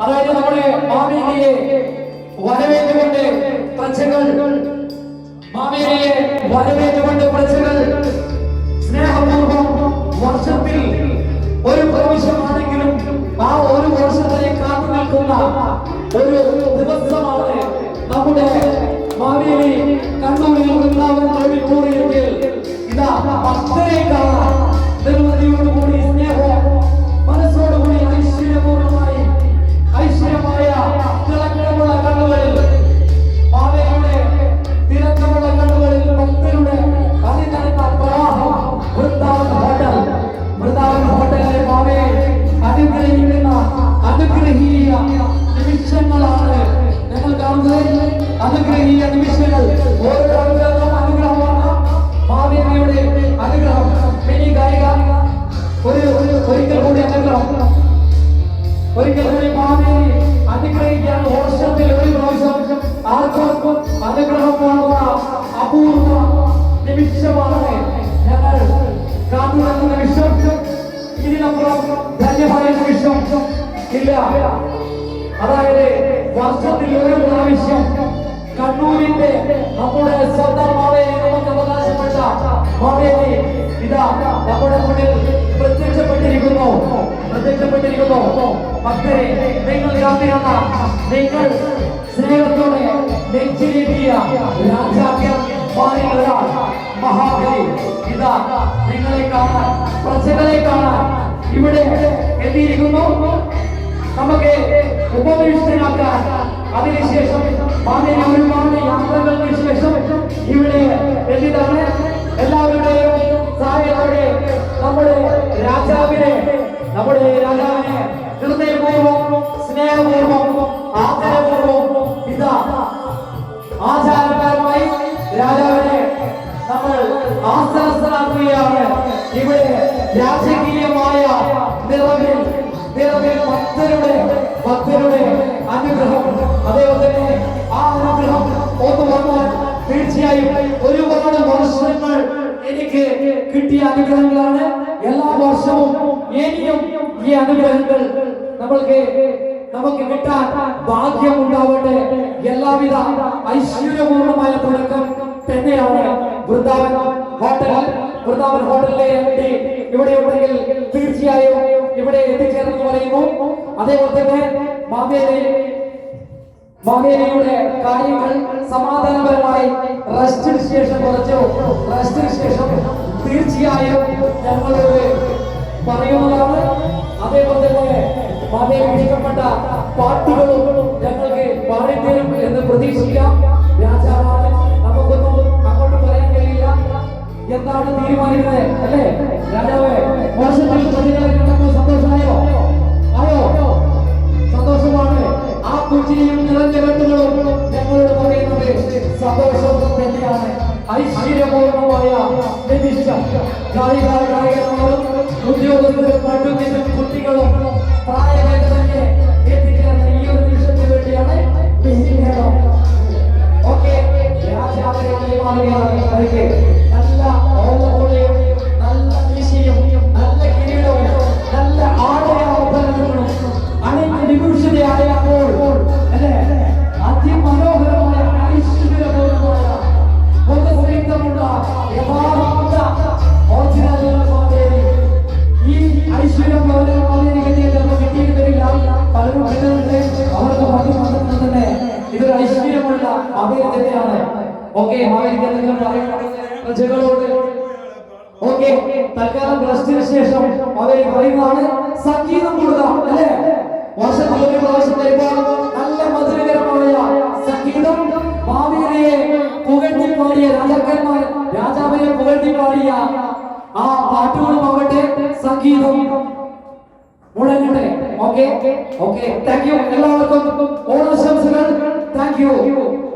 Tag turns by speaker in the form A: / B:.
A: അതായത് നമ്മുടെ മാവേലിയെ വരവേറ്റുകൊണ്ട് പ്രജകൾ മാവേലിയെ വരവേറ്റുകൊണ്ട് പ്രജകൾ സ്നേഹപൂർവം വർഷത്തിൽ ഒരു പ്രാവശ്യമാണെങ്കിലും ആ ഒരു വർഷത്തിനെ കാത്തു നിൽക്കുന്ന ഒരു ദിവസമാണ് നമ്മുടെ മാവേലി കണ്ണൂരിൽ വൃന്ദാവൻ ഓഡിറ്റോറിയത്തിൽ ഇതാ ഭക്തരെ ഒരിക്കൽ കൂടി മാവേലി അനുഗ്രഹിക്കാൻ വർഷത്തിൽ ഒരു പ്രാവശ്യം ആർക്കും അനുഗ്രഹം കാണുന്ന അപൂർവ നിമിഷമാണ് ഞങ്ങൾ കാണുന്ന നിമിഷം ഇതിനപ്പുറം ധന്യമായ നിമിഷം ഇല്ല അതായത് വർഷത്തിൽ ഒരു പ്രാവശ്യം കണ്ണൂരിന്റെ നമ്മുടെ സ്വന്തം മാവേലി നമുക്ക് അവകാശപ്പെട്ട മാവേലി ഇതാ നമ്മുടെ പ്രത്യക്ഷപ്പെട്ടിരിക്കുന്നു പ്രത്യക്ഷപ്പെട്ടിരിക്കുന്നു. മക്കളെ നിങ്ങൾ കാത്തിരുന്ന നിങ്ങൾ സ്നേഹത്തോടെ നെഞ്ചിലേറ്റിയ മാറി ഒരാൾ മഹാബലി. ഇതാ നിങ്ങളെ കാണാൻ പ്രജകളെ കാണാൻ ഇവിടെ എത്തിയിരിക്കുന്നു. നമുക്ക് ഉപവിഷ്ടനാക്കാൻ അതിനുശേഷം മാന്യ ഒരുപാട് യാത്രകൾക്ക് ശേഷം ഇവിടെ എത്തിയതാണ് എല്ലാവരുടെയും നമ്മുടെ രാജാവിനെ നമ്മുടെ രാജാവിനെ ഹൃദയപൂർവം സ്നേഹപൂർവം ആദരപൂർവം ഇതാ ആചാരപരമായി രാജാവിനെ നമ്മൾ ആശ്രസ്തരാക്കുകയാണ് ഇവിടെ രാജകീയമായ നിറവിൽ നിറവിൽ ഭക്തരുടെ ഭക്തരുടെ അനുഗ്രഹം. അതേപോലെ തന്നെ ആ അനുഗ്രഹം ഒന്ന് വന്നാൽ തീർച്ചയായും ഒരുപാട് വർഷങ്ങൾ എനിക്ക് കിട്ടിയ അനുഗ്രഹങ്ങളാണ്. എല്ലാ വർഷവും ഇനിയും ഈ അനുഗ്രഹങ്ങൾ നമ്മൾക്ക് നമുക്ക് കിട്ടാൻ ഭാഗ്യം ഉണ്ടാവട്ടെ എല്ലാവിധ ഐശ്വര്യപൂർണമായ തുടക്കം തന്നെയാണ് വൃന്ദാവൻ ഹോട്ടൽ. വൃന്ദാവൻ ഹോട്ടലിലെ എംഡി ഇവിടെ ഉണ്ടെങ്കിൽ തീർച്ചയായും ഇവിടെ എത്തിച്ചേർന്ന് പറയുന്നു. അതേപോലെ തന്നെ മാവേലി മാവേലിയുടെ കാര്യങ്ങൾ സമാധാനപരമായി റെസ്റ്റിന് ശേഷം കുറച്ചു റെസ്റ്റിന് ശേഷം തീർച്ചയായും ഞങ്ങളോട് പറയുന്നതാണ്. അതേപോലെ തന്നെ മാവേലി ഇഷ്ടപ്പെട്ട പാർട്ടികളും ഞങ്ങൾക്ക് പാടിത്തരും എന്ന് പ്രതീക്ഷിക്കാം. രാജാവാണ്. നമുക്കൊന്നും അങ്ങോട്ട് പറയാൻ കഴിയില്ല. എന്താണ് തീരുമാനിക്കുന്നത്? അല്ലേ? ഗായിക ഗായകന്മാരും ഉദ്യോഗസ്ഥരും മറ്റും കുട്ടികളും പ്രായഭേദമന്യേ എത്തിച്ചേർന്ന ഈ ഒരു നിമിഷത്തിന് വേണ്ടിയാണ് ഓക്കെ രാജാവിനെ കൈമാറുകയാണ് ഇതൊരു ഐശ്വര്യമുള്ള തന്നെയാണ് ഓക്കെ പ്രജകളോട്. ഓക്കെ തൽക്കാലം റെസ്റ്റിന് ശേഷം അവരെ പറയുന്നതാണ് സംഗീതം കൊടുക്കാം അല്ലേ? വർഷത്തിൽ ഒരു പ്രാവശ്യം വരുമ്പോൾ നല്ല മധുരകരമായ സംഗീതം ഭാവിയെ പുകഴ്ത്തി പാടിയ രാജാക്കന്മാർ രാജാവിനെ പുകഴ്ത്തി പാടിയ ആ പാട്ടുകളും ആവട്ടെ സംഗീതം മുഴങ്ങട്ടെ. ഓക്കെ ഓക്കെ താങ്ക് യു എല്ലാവർക്കും ഓണാശംസകൾ. Thank you